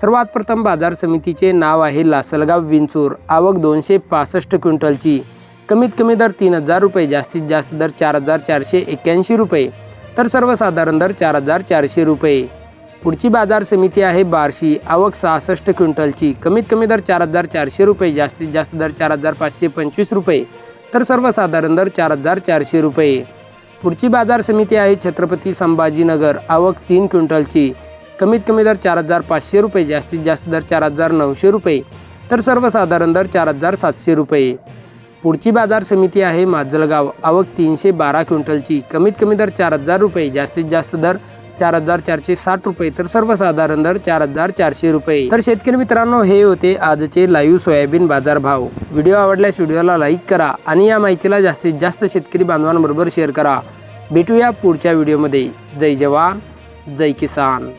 सर्वात प्रथम बाजार समितीचे नाव आहे लासलगाव विंचूर. आवक दोनशे पासष्ट क्विंटलची. कमीत कमी दर तीन हजार रुपये जास्तीत जास्त दर चार हजार चारशे एक्क्याऐंशी रुपये. तर सर्वसाधारण दर चार हजार चारशे रुपये. पुढची बाजार समिती आहे बार्शी. आवक सहासष्ट क्विंटलची. कमीत कमी दर चार हजार चारशे रुपये जास्तीत जास्त दर चार हजार पाचशे पंचवीस रुपये. तर सर्वसाधारण दर चार हजार चारशे रुपये. पुढची बाजार समिती आहे छत्रपती संभाजीनगर. आवक तीन क्विंटलची. कमीत कमी दर चार हजार पाचशे रुपये जास्तीत जास्त दर चार हजार नऊशे रुपये. तर सर्वसाधारण दर चार हजार सातशे रुपये. पुढची बाजार समिती आहे माजलगाव. आवक तीनशे बारा क्विंटलची. कमीत कमी दर चार हजार रुपये जास्तीत जास्त दर चार हजार चारशे साठ रुपये. तर सर्वसाधारण दर चार हजार चारशे रुपये. तर शेतकरी मित्रांनो हे होते आजचे लाईव्ह सोयाबीन बाजार भाव व्हिडिओ आवडल्यास व्हिडिओला लाईक करा आणि या माहितीला जास्तीत जास्त शेतकरी बांधवांबरोबर शेअर करा. भेटूया पुढच्या व्हिडिओमध्ये. जय जवान जय किसान.